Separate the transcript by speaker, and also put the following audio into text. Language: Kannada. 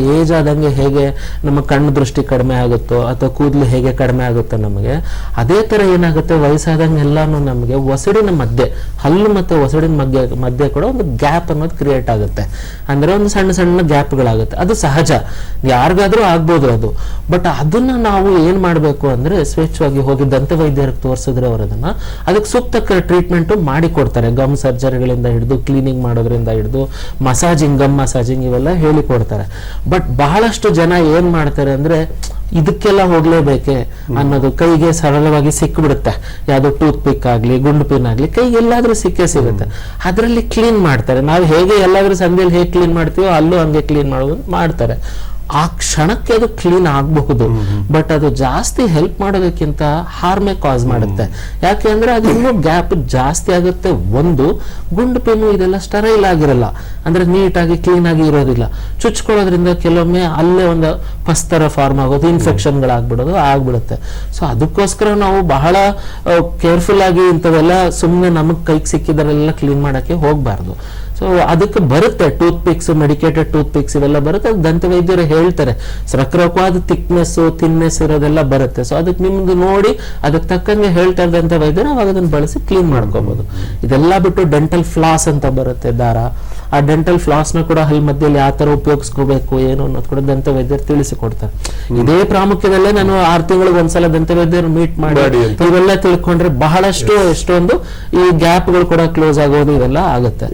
Speaker 1: ಏಜ್ ಆದಂಗೆ ಹೇಗೆ ನಮ್ಮ ಕಣ್ಣು ದೃಷ್ಟಿ ಕಡಿಮೆ ಆಗುತ್ತೋ ಅಥವಾ ಕೂದಲು ಹೇಗೆ ಕಡಿಮೆ ಆಗುತ್ತೋ ನಮಗೆ, ಅದೇ ತರ ಏನಾಗುತ್ತೆ? ವಯಸ್ಸಾದಂಗೆ ಎಲ್ಲಾನು ನಮಗೆ ಒಸಡಿನ ಮಧ್ಯೆ, ಹಲ್ಲು ಮತ್ತೆ ಒಸಡಿನ ಮಧ್ಯೆ ಮಧ್ಯೆ ಕೂಡ ಒಂದು ಗ್ಯಾಪ್ ಅನ್ನೋದು ಕ್ರಿಯೇಟ್ ಆಗುತ್ತೆ. ಅಂದ್ರೆ ಒಂದು ಸಣ್ಣ ಸಣ್ಣ ಗ್ಯಾಪ್ಗಳಾಗುತ್ತೆ. ಅದು ಸಹಜ. ಯಾರಿಗಾದ್ರೂ ಆಗ್ಬೋದು ಅದು. ಬಟ್ ಅದನ್ನ ನಾವು ಏನು ಮಾಡಬೇಕು ಅಂದ್ರೆ ಸ್ವೇಚ್ಛವಾಗಿ ಹೋಗಿ ದಂತ ವೈದ್ಯರಿಗೆ ತೋರಿಸಿದ್ರೆ ಅವರು ಅದನ್ನ, ಅದಕ್ಕೆ ಸೂಕ್ತ ಟ್ರೀಟ್ಮೆಂಟ್ ಮಾಡಿ ಕೊಡ್ತಾರೆ. ಗಮ್ ಸರ್ಜರಿಗಳಿಂದ ಹಿಡಿದು ಕ್ಲೀನಿಂಗ್ ಮಾಡೋದ್ರಿಂದ ಹಿಡಿದು ಮಸಾಜಿಂಗ್ ಗಮ್ ಮಸಾಜಿಂಗ್ ಇವೆಲ್ಲ ಹೇಳಿ ಕೊಡ್ತಾರೆ ಬಟ್ ಬಹಳಷ್ಟು ಜನ ಏನ್ ಮಾಡ್ತಾರೆ ಅಂದ್ರೆ, ಇದಕ್ಕೆಲ್ಲ ಹೋಗ್ಲೇಬೇಕೆ ಅನ್ನೋದು ಕೈಗೆ ಸರಳವಾಗಿ ಸಿಕ್ಬಿಡುತ್ತೆ. ಯಾವ್ದು ಟೂತ್ ಪಿಕ್ ಆಗ್ಲಿ, ಗುಂಡು ಪಿನ್ ಆಗ್ಲಿ, ಕೈಗೆ ಎಲ್ಲಾದ್ರೂ ಸಿಕ್ಕೇ ಸಿಗುತ್ತೆ. ಅದರಲ್ಲಿ ಕ್ಲೀನ್ ಮಾಡ್ತಾರೆ. ನಾವು ಹೇಗೆ ಎಲ್ಲಾದ್ರೂ ಸಂಧಿಯಲ್ಲಿ ಹೇಗೆ ಕ್ಲೀನ್ ಮಾಡ್ತೀವೋ ಅಲ್ಲೂ ಹಂಗೆ ಕ್ಲೀನ್ ಮಾಡೋದು ಮಾಡ್ತಾರೆ. ಆ ಕ್ಷಣಕ್ಕೆ ಅದು ಕ್ಲೀನ್ ಆಗಬಹುದು. ಬಟ್ ಅದು ಜಾಸ್ತಿ ಹೆಲ್ಪ್ ಮಾಡೋದಕ್ಕಿಂತ ಹಾರ್ಮೆ ಕಾಸ್ ಮಾಡುತ್ತೆ. ಯಾಕೆ ಅಂದ್ರೆ ಅದು ಗ್ಯಾಪ್ ಜಾಸ್ತಿ ಆಗುತ್ತೆ. ಒಂದು, ಗುಂಡು ಪೆನ್ನು ಇದೆಲ್ಲ ಸ್ಟರೈಲ್ ಆಗಿರಲ್ಲ. ಅಂದ್ರೆ ನೀಟಾಗಿ ಕ್ಲೀನ್ ಆಗಿ ಇರೋದಿಲ್ಲ. ಚುಚ್ಕೊಳ್ಳೋದ್ರಿಂದ ಕೆಲವೊಮ್ಮೆ ಅಲ್ಲೇ ಒಂದು ಪಸ್ತರ ಫಾರ್ಮ್ ಆಗೋದು ಇನ್ಫೆಕ್ಷನ್ಗಳಾಗ್ಬಿಡೋದು ಆಗ್ಬಿಡುತ್ತೆ. ಸೊ ಅದಕ್ಕೋಸ್ಕರ ನಾವು ಬಹಳ ಕೇರ್ಫುಲ್ ಆಗಿ ಇಂಥವೆಲ್ಲ ಸುಮ್ಮನೆ ನಮಗೆ ಕೈಗೆ ಸಿಕ್ಕಿದರೆಲ್ಲ ಕ್ಲೀನ್ ಮಾಡಕ್ಕೆ ಹೋಗ್ಬಾರ್ದು. ಸೊ ಅದಕ್ಕೆ ಬರುತ್ತೆ tooth picks medicated tooth picks ಇವೆಲ್ಲ ಬರುತ್ತೆ. ಅದು ದಂತ ವೈದ್ಯರು ಹೇಳ್ತಾರೆ. ಸಕ್ರವಾದ ಥಿಕ್ನೆಸ್ ಥಿನ್ನೆಸ್ ಇರೋದೆಲ್ಲ ಬರುತ್ತೆ. ಸೊ ಅದಕ್ಕೆ ನಿಮ್ದು ನೋಡಿ ಅದಕ್ಕೆ ತಕ್ಕಂಗೆ ಹೇಳ್ತಾ ದಂತ ವೈದ್ಯರು ಅವಾಗ ಅದನ್ನ ಬಳಸಿ ಕ್ಲೀನ್ ಮಾಡ್ಕೋಬಹುದು ಇದೆಲ್ಲ ಬಿಟ್ಟು ಡೆಂಟಲ್ ಫ್ಲಾಸ್ ಅಂತ ಬರುತ್ತೆ ದಾರ. ಆ ಡೆಂಟಲ್ ಫ್ಲಾಸ್ನ ಕೂಡ ಹಲ್ ಮಧ್ಯದಲ್ಲಿ ಯಾವ ತರ ಉಪಯೋಗಿಸ್ಕೋಬೇಕು ಏನು ಅನ್ನೋದು ಕೂಡ ದಂತ ವೈದ್ಯರು ತಿಳಿಸಿಕೊಡ್ತಾರೆ. ಇದೇ ಪ್ರಾಮುಖ್ಯದಲ್ಲೇ ನಾನು ಆರು ತಿಂಗಳಿಗೆ ಒಂದ್ಸಲ ದಂತ ವೈದ್ಯರು ಮೀಟ್ ಮಾಡಿ ಇವೆಲ್ಲ ತಿಳ್ಕೊಂಡ್ರೆ ಬಹಳಷ್ಟು ಎಷ್ಟೊಂದು ಈ ಗ್ಯಾಪ್ಗಳು ಕೂಡ ಕ್ಲೋಸ್ ಆಗೋದು ಇವೆಲ್ಲ ಆಗುತ್ತೆ.